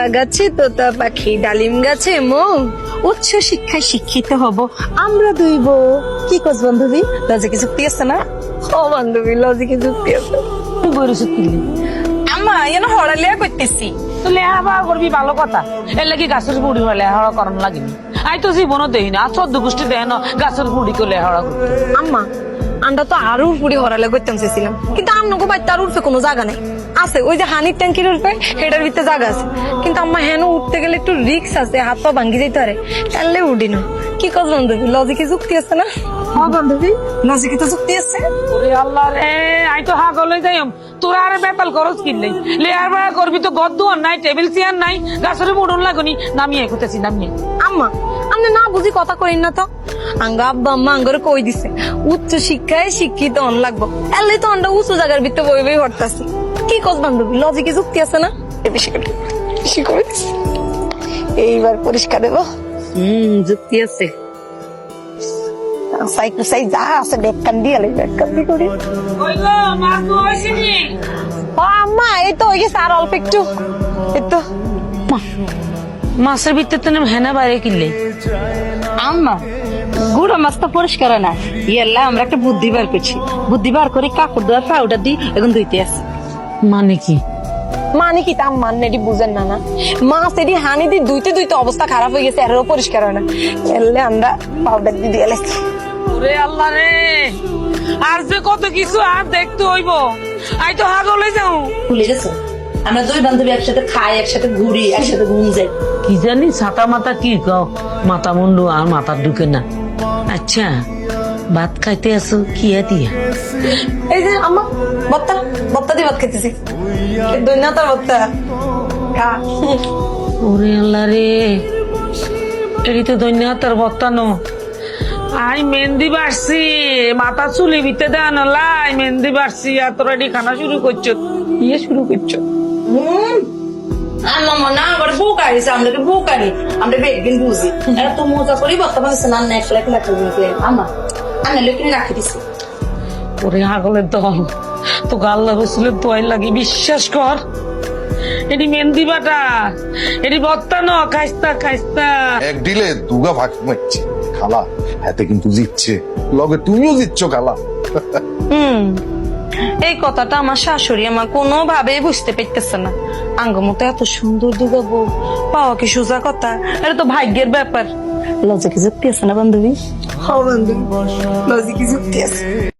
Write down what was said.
লতা গাছে তোতা পাখি ডালিম গাছে মৌ। উচ্চ শিক্ষায় শিক্ষিত হব। আমরা দুইব কি কস বান্ধবী? লজে কিছু আছে না? ও বান্ধবী লজিকে যুক্তি আছে। বইরস কিনলি আম্মা এনে হড়ালিয়া করতেছি। তো লেহাবা করবি ভালো কথা। এর লাগি গাছের বুড়ি হলে লেহাড়া করন লাগেনি আই তো জীবনও দেই না। চোদ্দ গোষ্ঠী দেয় না গাছের বুড়ি করে হড়া করতে। আম্মা আমরা তো আরও পুরি হরালে করতাম চেয়েছিলাম। কিন্তু আমনগো বাড়িতে আর উঠবে কোনো জায়গা নেই। আছে, ওই যে হানির ট্যাঙ্কির উঠবে হেডার ভিতরে জায়গা আছে। কিন্তু আম্মা হেন উঠতে গেলে একটু রিক্স আছে হাত পা ভাঙ্গি যেতে পারে। তাহলে উঠি না। কি কস বান্ধবী লজিকে যুক্তি আছে না? হ্যাঁ বান্ধবী। লজিকে তো যুক্তি আছে। ওরে আল্লাহ রে আই তো হাগ হলে যাই তোরা আরে বেতাল লেয়ার ভাড়া করবি তো গদ্দ নাই টেবিল চেয়ার নাই গাছের বুড়ন লাগুনি নামিয়ে খুঁতেছি নামিয়ে। আম্মা আপনি না বুঝি কথা কইন না তো। আঙ্গা আব্বা আম্মা আঙ্গরে কই দিছে? উচ্চ শিক্ষায় শিক্ষিত অন লাগবো। এলে তো আমরা উঁচু জায়গার ভিতরে বই বই হরতাছি কি কস বান্ধবী লজিকে যুক্তি আছে না? এ বেশি করে বেশি করে দিছি। এইবার পরিষ্কার দেবো। হুম যুক্তি আছে। সাই যা আছে বেগ দিয়ে লাই বেগ দিয়ে করি। ও আম্মা এই তো ওই গেছে আর অল্প একটু। এই তো। মাছের ভিতরে তো হেনা বাইরে কিনলে। আম্মা গুড়া মাছ তো পরিষ্কার হয় না। ইয়াল্লা আমরা একটা বুদ্ধি বার করছি। বুদ্ধি বার করে কাপড় দেওয়ার পাউডার দিই এখন ধুইতে আসি মানে কি? মানে কি তাম মান এটি বুঝেন না না। মাছ এটি হানি দিয়ে দুইতে দুইতে অবস্থা খারাপ হয়ে গেছে আরও পরিষ্কার হয় না। এলে আমরা পাউডার দিয়ে দিয়ে এলাইছি ওরে আল্লাহ রে আর যে কত কিছু আর দেখতে হইব। আই তো হাগ হলে যাও। ভুলে গেছো? আমরা দুই বান্ধবী একসাথে খাই একসাথে ঘুরি একসাথে ঘুম যাই। কি জানি ছাতা মাথা কি কও? মাথা মুন্ডু আর মাথা ঢুকে না। আচ্ছা ভাত খাইতে আসো কি দিয়া? এই যে আম্মা বত্তা বত্তা দিয়ে ভাত খেতেছি দৈন্যতার বত্তা খা। ওরে আল্লাহ রে। এটি তো ধন্যতার বর্তানো আই মেহেন্দি বাড়ছি মাথা চুলি ভিতে দেন লাই মেহেন্দি বাড়ছি আর তোরা এটি খানা শুরু করছ। ইয়ে শুরু করছ। আম্মা মনে আবার বউ কাড়িছে আমরা কি বউ কাড়ি আমরা বেগদিন বুঝি। এত মজা করি বর্তমানে না একলা একলা খেলবে আমা আমি লোকিনি রাখি দিছি। ওরে আগলের দল। তো গাল্লা রসুলের তোয়াই লাগে বিশ্বাস কর। এটি মেহেন্দি বাটা এটি বর্তানো খাইস্তা খাইস্তা। এক ডিলে দুগা ভাগ মারছে খালা হাতে কিন্তু জিতছে লগে তুমিও জিতছো খালা। হুম এই কথাটা আমার শাশুড়ি আমার কোনোভাবেই বুঝতে পারতেছে না। আঙ্গমতো এত সুন্দর দুগা বউ পাওয়া কি সোজা কথা? এটা তো ভাগ্যের ব্যাপার। লজ্জা কি যুক্তি আছে না বান্ধবী? হ্যাঁ বান্ধবী। লজিকে যুক্তি আছে?